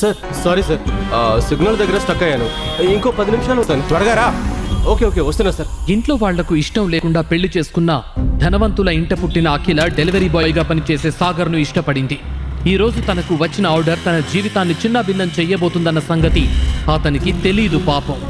Sir sorry sir. Signal దగ్గర stuck అయ్యాను. ఇంకో పది నిమిషాలు వస్తాను త్వరగా రా. ఓకే ఓకే వస్తున్నా సార్. ఇంట్లో వాళ్ళకు ఇష్టం లేకుండా పెళ్ళి చేసుకున్న ధనవంతుల ఇంట పుట్టిన అఖిల డెలివరీ బాయ్గా పనిచేసే సాగర్ను ఇష్టపడింది. ఈ రోజు తనకు వచ్చిన ఆర్డర్ తన జీవితాన్ని చిన్నభిన్నం చెయ్యబోతుందన్న సంగతి అతనికి తెలీదు పాపం.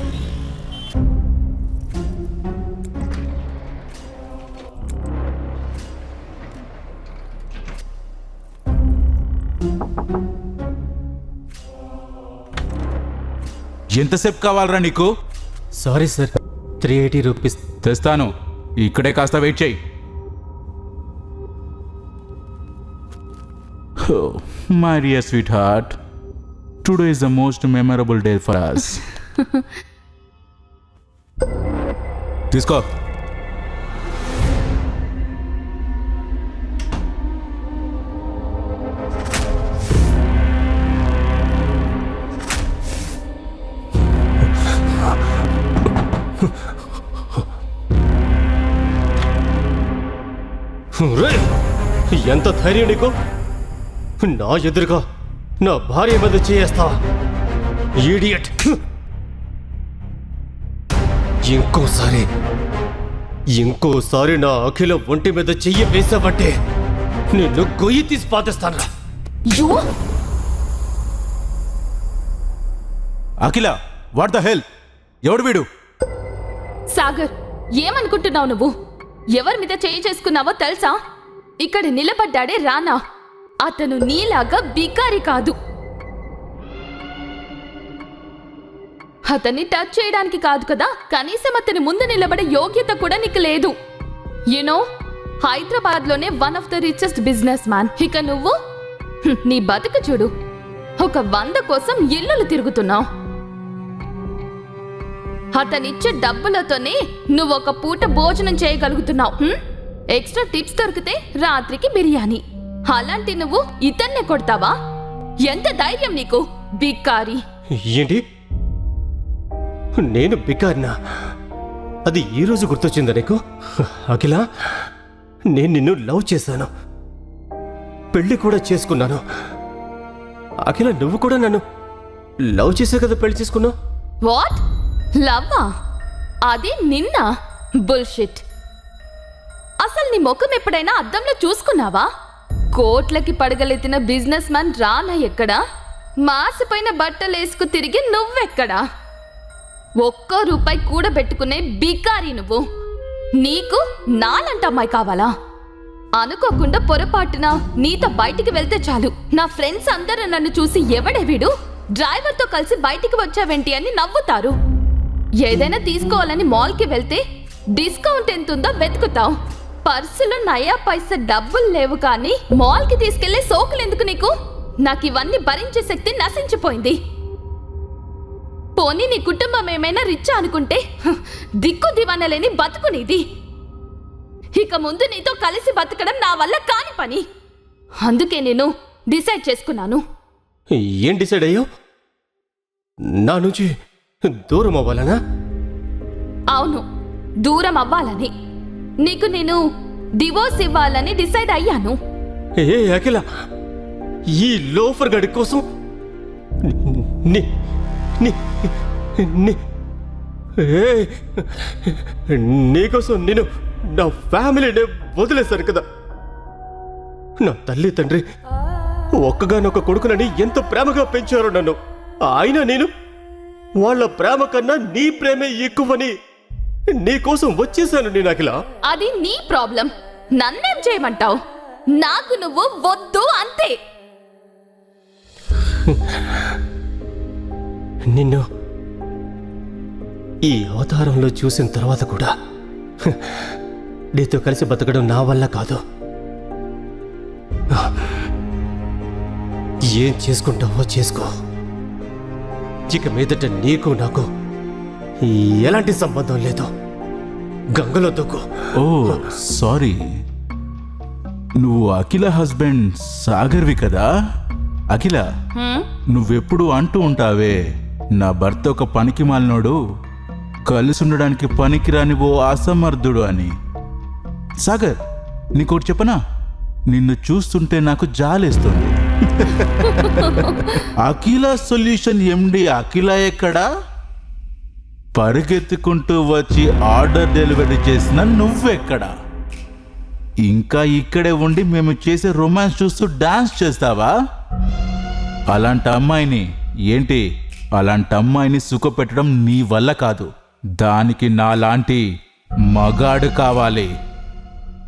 ఎంతసేపు కావాలరా నీకు? Sorry sir three eighty rupees. తెస్తాను. ఇక్కడే కాస్త వెయిట్ చేయి. My dear sweetheart today is the most memorable day for us తీసుకో. ఎంత ధైర్యం నీకు? నా ఎదురుగా నా భార్య మీద చేయేస్తావా ఈడియట్ ఇంకోసారి ఇంకోసారి నా అఖిల ఒంటి మీద చెయ్యి వేసావంటే నిన్ను గొయ్యి తీసి పాతిస్తాను. అఖిల వాట్ ద హెల్ ఎవడు వీడు? సాగర్ ఏమనుకుంటున్నావు నువ్వు? ఎవరి మీద చేయి చేసుకున్నావో తెలుసా? ఇక్కడ నిలబడ్డాడే రానా. అతను నీలాగా బికారి కాదు. అతన్ని టచ్ చేయడానికి కాదు కదా? కనీసం అతని ముందు నిలబడే యోగ్యత కూడా నీకు లేదు. యునో హైదరాబాద్లోనే one of the richest business man ఇక నువ్వు? నీ బతుకు చూడు. ఒక వంద కోసం ఇల్లులు తిరుగుతున్నావు. అతనిచ్చే డబ్బులతోనే నువ్వు ఒక పూట భోజనం చేయగలుగుతున్నావు? ఎక్స్ట్రా టిప్స్ దొరికితే రాత్రికి బిర్యానీ. అలాంటి నువ్వు ఇతన్నే కొడతావా? ఎంత ధైర్యం నీకు బిక్కారి. ఏంటి? నేను బికారినా అది ఈ రోజు గుర్తొచ్చిందా నీకు? అఖిల నేను నిన్ను లవ్ చేశాను. పెళ్ళి కూడా చేసుకున్నాను. అఖిల నువ్వు కూడా నన్ను లవ్ చేసే కదా పెళ్ళి చేసుకున్నావు? వాట్? లవ్వా? అది నిన్న? బుల్షిట్. అసలు నీ ముఖం ఎప్పుడైనా అద్దంలో చూసుకున్నావా? కోట్లకి పడగలెత్తిన బిజినెస్ మ్యాన్ రానా ఎక్కడా? మాసిపోయిన బట్టలు వేసుకు తిరిగి నువ్వెక్కడా? ఒక్కో రూపాయి కూడబెట్టుకునే బికారి నువ్వు. నీకు నాలంట అమ్మాయి కావాలా? అనుకోకుండా పొరపాటున నీతో బయటికి వెళ్తే చాలు. నా ఫ్రెండ్స్ అందరూ నన్ను చూసి ఎవడే వీడు? డ్రైవర్తో కలిసి బయటికి వచ్చావేంటి అని నవ్వుతారు. ఏదైనా తీసుకోవాలని మాల్కి వెళ్తే డిస్కౌంట్ ఎంతుందో వెతుకుతావు పర్సులో నయా పైసా డబ్బులు లేవు కానీ మాల్కి తీసుకెళ్ళే సోకులు ఎందుకు నీకు? నాకు ఇవన్నీ భరించే శక్తి నశించిపోయింది. పోనీ నీ కుటుంబం ఏమైనా రిచ్ అనుకుంటే? దిక్కు దివనలేని బతుకు నీది. ఇక ముందు నీతో కలిసి బతకడం నా వల్ల కాని పని. అందుకే నేను డిసైడ్ చేసుకున్నాను. ఏం డిసైడ్ అయ్యో నా నుంచి దూరం అవ్వాలనా అవును దూరం అవ్వాలని నీకు నేను డివోర్స్ ఇవ్వాలని డిసైడ్ అయ్యాను. ఏ అఖిల ఈ లోఫర్ గడి కోసం ని ని ని ఏ నీకోసం నేను నా ఫ్యామిలీనే వదిలేశాను కదా. నా తల్లి తండ్రి ఒక్కగానొక్క కొడుకునని ఎంత ప్రేమగా పెంచారో నన్ను. అయినా నేను వాళ్ళ ప్రేమ కన్నా నీ ప్రేమే ఎక్కువని నీకోసం వచ్చేసాను నేను అఖిల. అది నీ ప్రాబ్లం. నన్నేం చేయమంటావు? నాకు నువ్వు వద్దు అంతే. నిన్ను ఈ అవతారంలో చూసిన తర్వాత కూడా నీతో కలిసి బతకడం నా వల్ల కాదు. ఏం చేసుకుంటావో చేసుకో. ఇక మీదట నీకు నాకు ఎలాంటి సంబంధం లేదు. గంగలో దూకు ఓ సారీ. నువ్వు అఖిల హస్బెండ్ సాగర్వి కదా? అఖిల నువ్వెప్పుడు అంటూ ఉంటావే నా భర్త ఒక పనికి మాలినోడు కలిసి ఉండడానికి పనికిరాని ఓ అసమర్థుడు అని. సాగర్ నీకోటి చెప్పనా? నిన్ను చూస్తుంటే నాకు జాలేస్తుంది. అఖిల సొల్యూషన్ ఎండి అఖిల ఎక్కడా? పరిగెత్తుకుంటూ వచ్చి ఆర్డర్ డెలివరీ చేసిన నువ్వెక్కడా? ఇంకా ఇక్కడే ఉండి మేము చేసే రొమాన్స్ చూస్తూ డాన్స్ చేస్తావా? అలాంటి అమ్మాయిని ఏంటి? అలాంటి అమ్మాయిని సుఖపెట్టడం నీ వల్ల కాదు. దానికి నాలాంటి మగాడు కావాలి.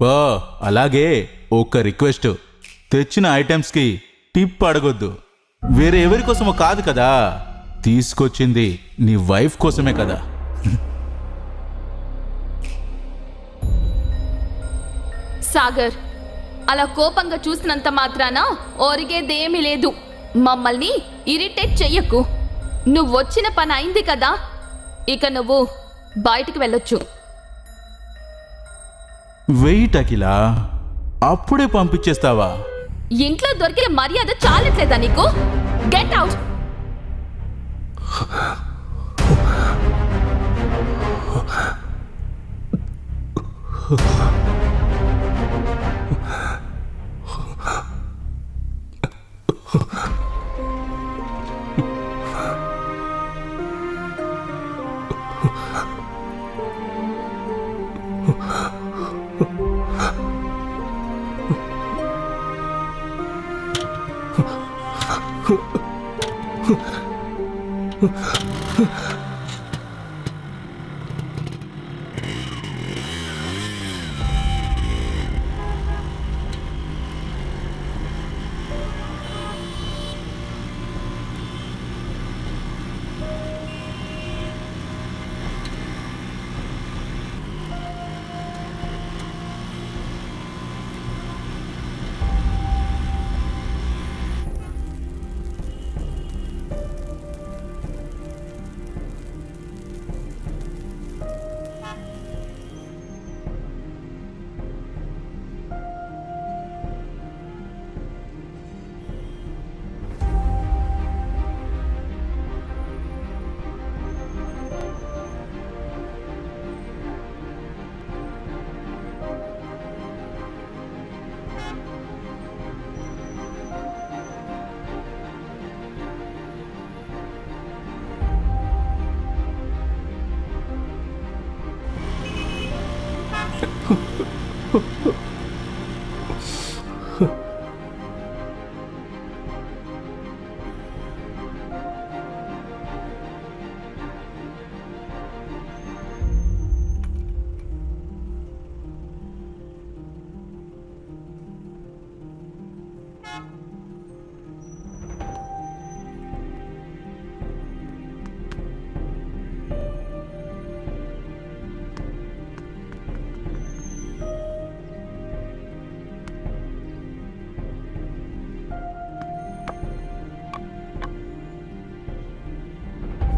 ఓ అలాగే ఒక రిక్వెస్ట్. తెచ్చిన ఐటమ్స్కి టిప్ అడగొద్దు. వేరే ఎవరి కోసమో కాదు కదా. తీసుకొచ్చింది నీ వైఫ్ కోసమే కదా. సాగర్ అలా కోపంగా చూసినంత మాత్రాన ఒరిగేదేమీ లేదు. మమ్మల్ని ఇరిటేట్ చెయ్యకు. నువ్వు వచ్చిన పని అయింది కదా. ఇక నువ్వు బయటికి వెళ్ళొచ్చు. వెయిట్ అఖిలా. అప్పుడే పంపించేస్తావా? ఇంట్లో దొరికిన మర్యాద చాలట్లేదా నీకు? గెట్ అవుట్ 哼哼哼哼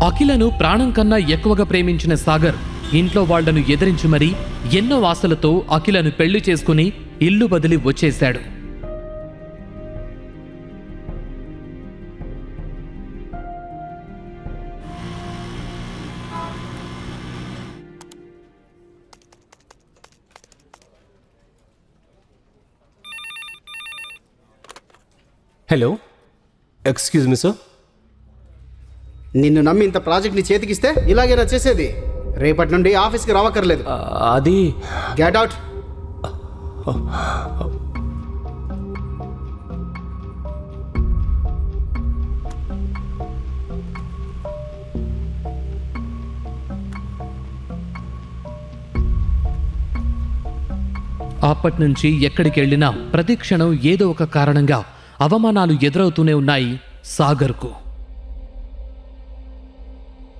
అఖిలను ప్రాణం కన్నా ఎక్కువగా ప్రేమించిన సాగర్ ఇంట్లో వాళ్ళను ఎదిరించి మరీ ఎన్నో ఆశలతో అఖిలను పెళ్ళి చేసుకుని ఇల్లు బదిలి వచ్చేశాడు. హలో ఎక్స్క్యూజ్ మీ సార్ నిన్ను నమ్మి ఇంత ప్రాజెక్ట్ని చేతికిస్తే ఇలాగేనా చేసేది? రేపటి నుండి ఆఫీస్కి రావక్కర్లేదు. అది? గెట్ అవుట్ అప్పటి నుంచి ఎక్కడికి వెళ్ళినా ప్రతి క్షణం ఏదో ఒక కారణంగా అవమానాలు ఎదురవుతూనే ఉన్నాయి సాగర్కు.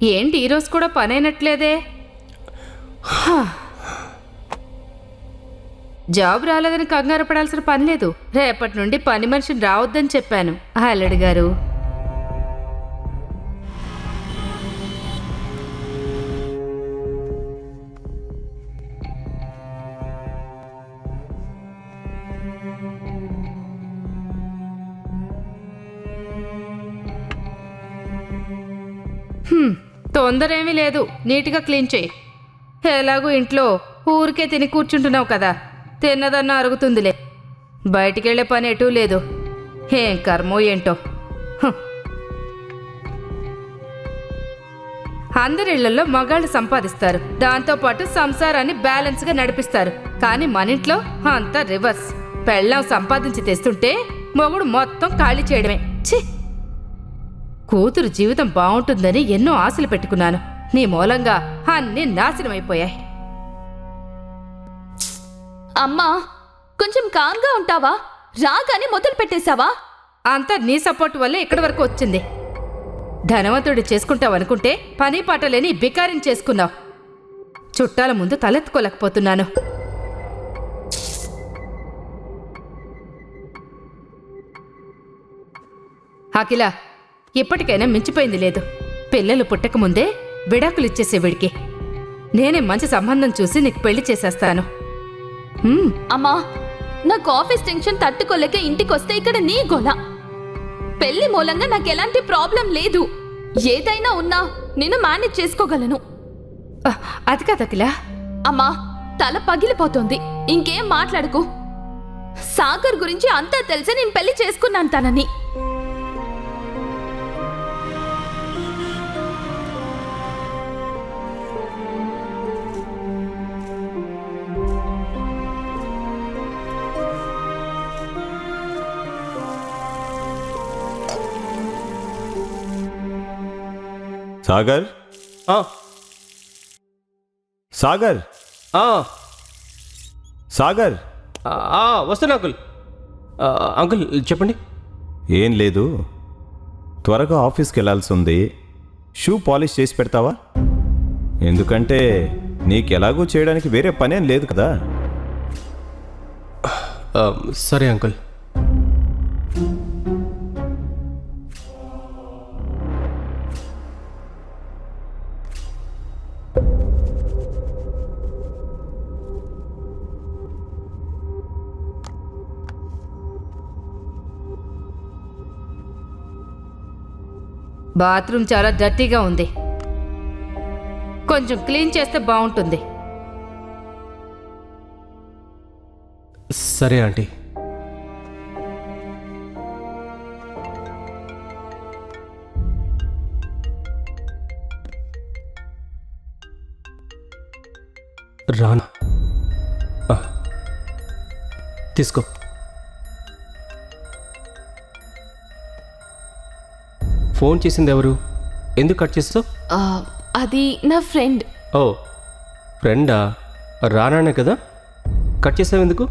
ఏంటి ఈరోజు కూడా పనైనట్లేదే? హా. జాబ్ రాలేదని కంగారు పడాల్సిన పని లేదు. రేపటి నుండి పని మనిషిని రావద్దని చెప్పాను. అల్లుడు గారు. తొందరేమీ తొందర లేదు. నీట్గా క్లీన్ చేయి. ఎలాగూ ఇంట్లో ఊరికే తిని కూర్చుంటున్నావు కదా తిన్నదన్నా అరుగుతుందిలే. బయటికెళ్ళే పని ఎటూ లేదు. ఏం కర్మో ఏంటో. అందరిళ్ళలో మగాళ్ళు సంపాదిస్తారు. దాంతోపాటు సంసారాన్ని బ్యాలెన్స్గా నడిపిస్తారు. కానీ మన ఇంట్లో అంతా రివర్స్. పెళ్ళాం సంపాదించి తెస్తుంటే మొగుడు మొత్తం ఖాళీ చేయడమే. ఛీ! కూతురు జీవితం బాగుంటుందని ఎన్నో ఆశలు పెట్టుకున్నాను. నీ మూలంగా అన్నీ నాశనమైపోయాయి. అమ్మా కొంచెం కామ్గా ఉంటావా? రాగానే మొదలు పెట్టేశావా? అంతా నీ సపోర్ట్ వల్లే ఇక్కడి వరకు వచ్చింది. ధనవంతుడు చేసుకుంటావు అనుకుంటే పని పాట లేని బికారిని చేసుకున్నావు. చుట్టాల ముందు తలెత్తుకోలేకపోతున్నాను. అఖిల ఇప్పటికైనా మించిపోయింది లేదు. పిల్లలు పుట్టకముందే విడాకులు ఇచ్చేసే వీడికి నేనే మంచి సంబంధం చూసి నీకు పెళ్ళి చేసేస్తాను. అమ్మా నాకు ఆఫీస్ టెన్షన్ తట్టుకోలేక ఇంటికి వస్తే ఇక్కడ నీ గొల పెళ్ళి మూలంగా నాకు ఎలాంటి ప్రాబ్లం లేదు. ఏదైనా ఉన్నా నేను మేనేజ్ చేసుకోగలను. ఆ, అది కాదు అఖిల. అమ్మా తల పగిలిపోతుంది. ఇంకేం మాట్లాడుకు. సాగర్ గురించి అంతా తెలిసి నేను పెళ్ళి చేసుకున్నాను తనని. సాగర్? ఆ, సాగర్? ఆ, సాగర్? ఆ, ఆ, వస్తున్నా అంకుల్. ఆ, అంకుల్ చెప్పండి. ఏం లేదు. త్వరగా ఆఫీస్కి వెళ్ళాల్సి ఉంది. షూ పాలిష్ చేసి పెడతావా? ఎందుకంటే నీకు ఎలాగూ చేయడానికి వేరే పనేం లేదు కదా. ఆ, సరే అంకుల్. బాత్రూమ్ చాలా డర్టీగా ఉంది. కొంచెం క్లీన్ చేస్తే బాగుంటుంది. సరే ఆంటీ. రానా. తీసుకో. ఫోన్ చేసింది ఎవరు? ఎందుకు కట్ చేస్తావు? అది నా ఫ్రెండ్. ఓ ఫ్రెండా? రానానే కదా? కట్ చేసావు ఎందుకు?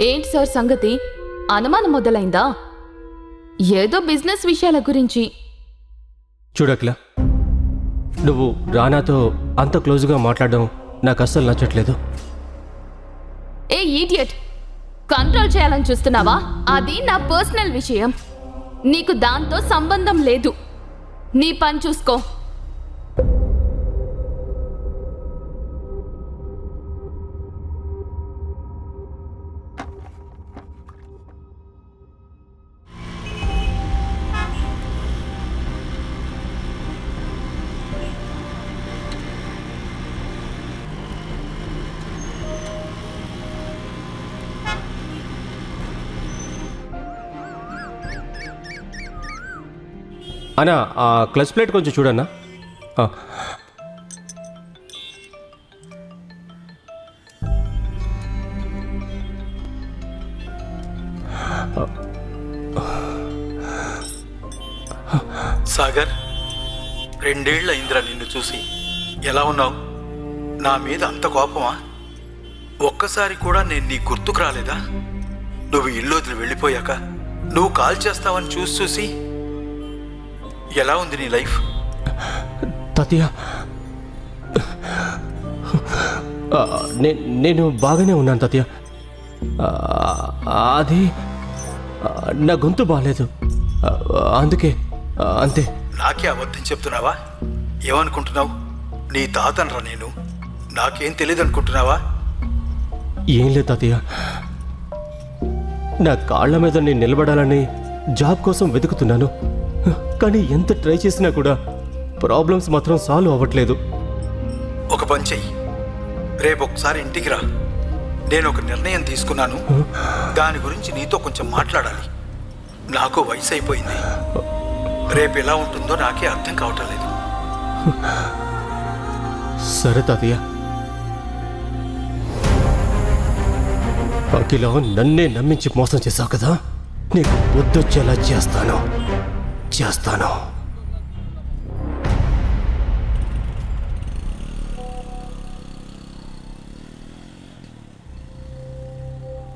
ఏంటి సార్ సంగతి? అనుమానం మొదలైందా? ఏదో బిజినెస్ విషయాల గురించి. చూడక్లా నువ్వు రానాతో అంత క్లోజ్గా మాట్లాడడం నాకు అస్సలు నచ్చట్లేదు. ఏ ఈడియట్ కంట్రోల్ చేయాలని చూస్తున్నావా? అది నా పర్సనల్ విషయం. నీకు దాంతో సంబంధం లేదు. నీ పని చూసుకో. అన్నా ఆ క్లచ్ ప్లేట్ కొంచెం చూడన్నా? సాగర్ రెండేళ్ళ ఇంద్ర నిన్ను చూసి. ఎలా ఉన్నావు? నా మీద అంత కోపమా? ఒక్కసారి కూడా నేను నీ గుర్తుకు రాలేదా? నువ్వు ఇల్లు వదిలి వెళ్ళిపోయాక నువ్వు కాల్ చేస్తావని చూసి చూసి ఎలా ఉంది నీ లైఫ్? తాతయ్య నేను బాగానే ఉన్నాను తాతయ్య. అది నా గొంతు బాగాలేదు అందుకే అంతే. నాకే అబద్ధం చెప్తున్నావా? ఏమనుకుంటున్నావు? నీ తాతనరా నేను. నాకేం తెలియదు అనుకుంటున్నావా ఏం లేదు తాతయ్య. నా కాళ్ళ మీద నేను నిలబడాలని జాబ్ కోసం వెతుకుతున్నాను. కానీ ఎంత ట్రై చేసినా కూడా ప్రాబ్లమ్స్ మాత్రం సాల్వ్ అవ్వట్లేదు. ఒక పని చెయ్యి. రేపు ఒకసారి ఇంటికి రా. నేను ఒక నిర్ణయం తీసుకున్నాను. దాని గురించి నీతో కొంచెం మాట్లాడాలి. నాకు వయసు అయిపోయింది. రేపు ఎలా ఉంటుందో నాకే అర్థం కావటం లేదు. సరే తాతయ్య. అఖిల నన్నే నమ్మించి మోసం చేశావు కదా? నీకు బుద్ధొచ్చేలా చేస్తాను. చేస్తాను.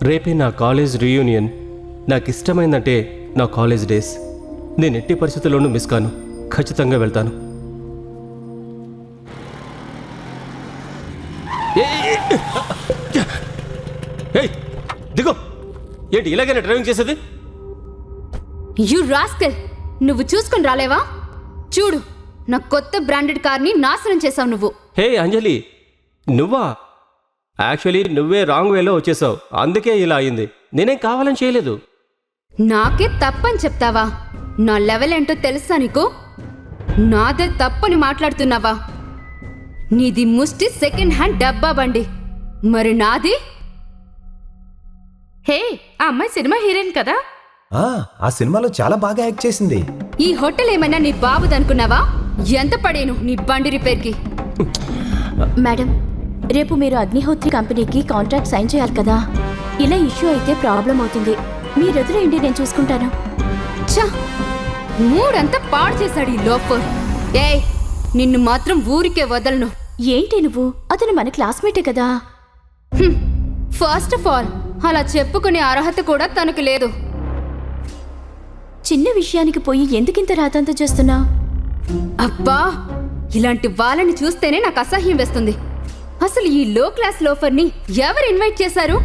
రేపే నా కాలేజ్ రీయూనియన్. నాకు ఇష్టమైందంటే నా కాలేజ్ డేస్. నేను ఎట్టి పరిస్థితుల్లోనూ మిస్ కాను. ఖచ్చితంగా వెళ్తాను. దిగో. ఏంటి ఇలాగైనా డ్రైవింగ్ చేసేది? యు రాస్కల్ నువ్వు చూసుకొని రాలేవా? చూడు నా కొత్త బ్రాండెడ్ కార్ని నాశనం చేసావు నువ్వు. హే అంజలి నువ్వా? యాక్చువల్లీ నువ్వే రాంగ్ వేలో వచ్చేసావు. అందుకే ఇలా అయింది. నేనేం కావాలని చేయలేదు. నాకే తప్పని చెప్తావా? నా లెవెల్ ఏంటో తెలుసా నీకు? నాదే తప్పని మాట్లాడుతున్నావా? నీది ముష్టి సెకండ్ హ్యాండ్ డబ్బా బండి. మరి నాది? హే ఆ అమ్మాయి సినిమా హీరోయిన్ కదా? ఆ, ఆ సినిమాలో చాలా బాగా యాక్ట్ చేసింది. ఈ హోటల్ ఏమైనా నీ బాబుదనుకున్నావా ఎంత పడేను నీ బండి రిపేర్కి? మేడం రేపు మీరు అగ్నిహోత్రి కంపెనీకి కాంట్రాక్ట్ సైన్ చేయాలి కదా. ఇలా ఇష్యూ అయితే ప్రాబ్లం అవుతుంది. మీరు ఎదురేంటి నేను చూసుకుంటాను. ఛ! మూడంతా పాడు చేశాడు ఈ లోఫర్. ఏయ్ నిన్ను మాత్రం ఊరికే వదలను. ఏంటి నువ్వు? అతను మన క్లాస్మేటే కదా. ఫస్ట్ ఆఫ్ ఆల్ అలా చెప్పుకునే అర్హత కూడా తనకు లేదు. చిన్న విషయానికి పోయి ఎందుకింత రాతంత చేస్తున్నావు అబ్బా ఇలాంటి వాళ్ళని చూస్తేనే నాకు అసహ్యం వేస్తుంది. అసలు ఈ లో క్లాస్ లోఫర్ని ఎవరు ఇన్వైట్ చేశారు?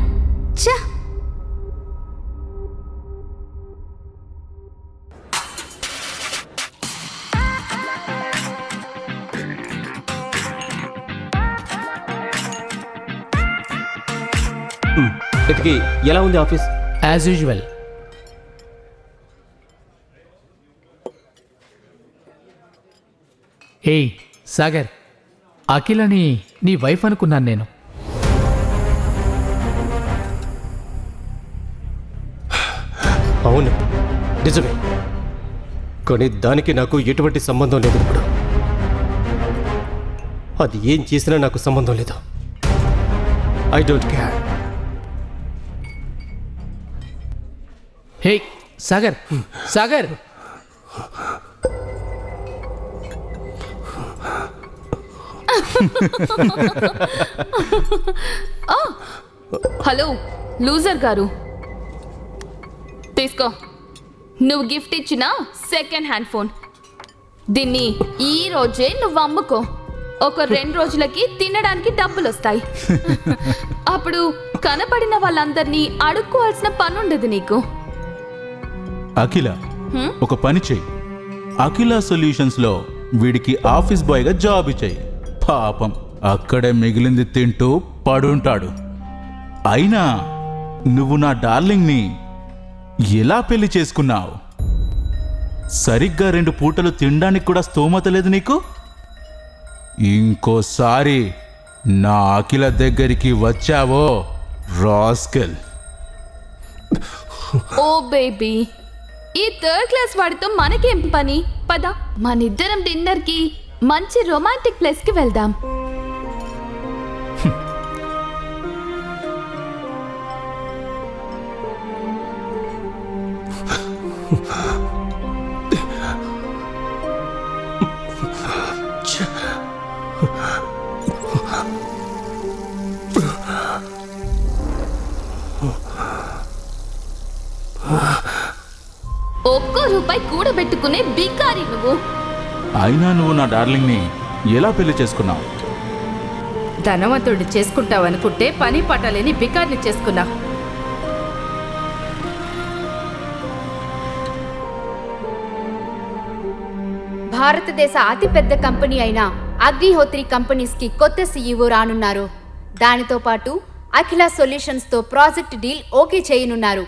ఛ! ఇతకి ఎలా ఉంది ఆఫీస్? యాజ్ యూజువల్ ఏయ్ సాగర్ అఖిలని నీ వైఫ్ అనుకున్నాను నేను. అవును. నిజమే. కానీ దానికి నాకు ఎటువంటి సంబంధం లేదు ఇప్పుడు. అది ఏం చేసినా నాకు సంబంధం లేదు. I don't care. Hey Sagar Sagar. Hello loser గారు తీసుకో నువ్వు గిఫ్ట్ ఇచ్చిన సెకండ్ హ్యాండ్ ఫోన్ దీన్ని ఈ రోజే నువ్వు అమ్ముకో ఒక రెండు రోజులకి తినడానికి డబ్బులు వస్తాయి అప్పుడు కనపడిన వాళ్ళందరినీ అడుక్కోవాల్సిన పని ఉండదు నీకు అఖిల ఒక పని చెయ్యి అఖిల సొల్యూషన్స్లో వీడికి ఆఫీస్ బాయ్గా జాబ్ ఇచ్చాయి పాపం. అక్కడే మిగిలింది తింటూ పడుంటాడు. అయినా నువ్వు నా డార్లింగ్ని ఎలా పెళ్ళి చేసుకున్నావు? సరిగ్గా రెండు పూటలు తినడానికి కూడా స్తోమత లేదు నీకు? ఇంకోసారి నా అఖిల దగ్గరికి వచ్చావో రాస్కెల్. ఓ బేబీ ఈ థర్డ్ క్లాస్ వాడితో మనకేం పని? పద మనిద్దరం డిన్నర్కి. మంచి రొమాంటిక్ ప్లేస్కి వెళ్దాం. ఒక్కో రూపాయి కూడబెట్టుకునే బికారి నువ్వు. అయినా నువ్వు నా డార్లింగ్ని ఎలా పెళ్ళి చేసుకున్నావు? ధనవంతుడిని చేసుకుంటావనుకుంటే పని పట్టలేని బికార్ని చేసుకున్నా భారతదేశ అతిపెద్ద కంపెనీ అయిన అగ్నిహోత్రి కంపెనీస్కి కొత్త సీఈఓ రానున్నారు. దానితో పాటు అఖిల సొల్యూషన్స్తో ప్రాజెక్ట్ డీల్ ఓకే చేయనున్నారు.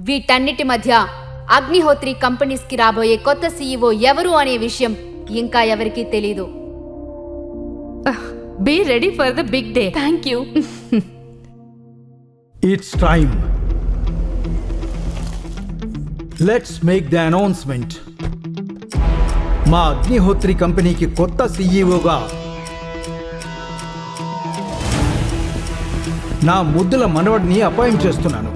వీటన్నిటి మధ్య అగ్నిహోత్రి కంపెనీస్కి రాబోయే కొత్త సీఈఓ ఎవరు అనే విషయం ఇంకా ఎవరికీ తెలీదు. Be ready for the big day thank you it's time let's make the announcement మా అగ్నిహోత్రి కంపెనీకి కొత్త సీఈఓగా నా ముద్దుల మనవడిని అపాయింట్ చేస్తున్నాను.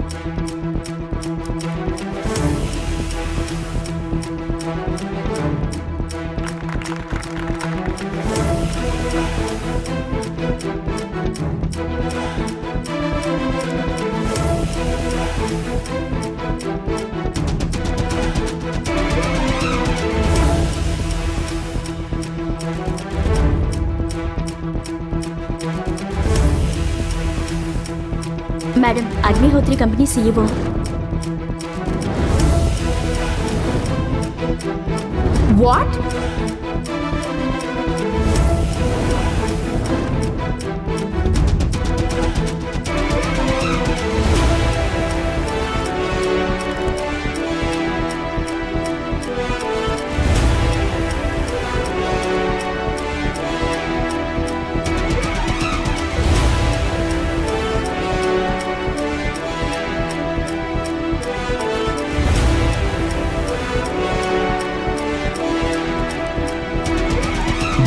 Madam Agnihotri company CEO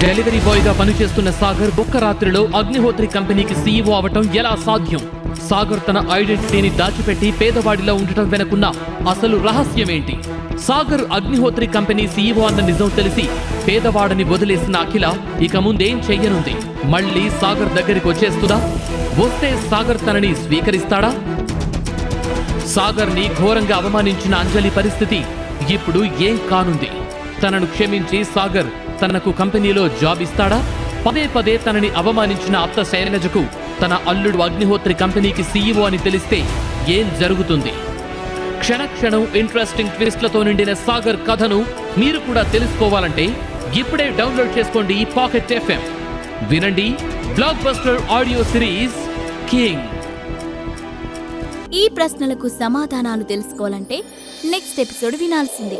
delivery బాయ్గా పనిచేస్తున్న సాగర్ ఒక్క రాత్రిలో అగ్నిహోత్రి కంపెనీకి సీఈఓ అవటం ఎలా సాధ్యం? సాగర్ తన ఐడెంటిటీని దాచిపెట్టి పేదవాడిలా ఉండటం వెనుకున్న అసలు రహస్యమేంటి? సాగర్ అగ్నిహోత్రి కంపెనీ సీఈఓ అన్న నిజం తెలిసి పేదవాడని వదిలేసిన అఖిల ఇక ముందేం చెయ్యనుంది? మళ్ళీ సాగర్ దగ్గరికి వచ్చేస్తుందా? వస్తే సాగర్ తనని స్వీకరిస్తాడా? సాగర్ని ఘోరంగా అవమానించిన అంజలి పరిస్థితి ఇప్పుడు ఏం కానుంది? తనను క్షమించి సాగర్ తనకు కంపెనీలో జాబ్ ఇస్తాడా? పదే పదే తనని అవమానించిన అత్త శైలజకు తన అల్లుడు అగ్నిహోత్రి కంపెనీకి సీఈఓ అని తెలిస్తే ఏం జరుగుతుంది? క్షణక్షణం ఇంట్రెస్టింగ్ ట్విస్ట్లతో నిండిన సాగర్ కథను మీరు కూడా తెలుసుకోవాలంటే ఇప్పుడే డౌన్లోడ్ చేసుకోండి పాకెట్ ఎఫ్ఎం. వినండి blockbuster audio series king. ఈ ప్రశ్నలకు సమాధానాలు తెలుసుకోవాలంటే నెక్స్ట్ ఎపిసోడ్ వినాల్సిందే.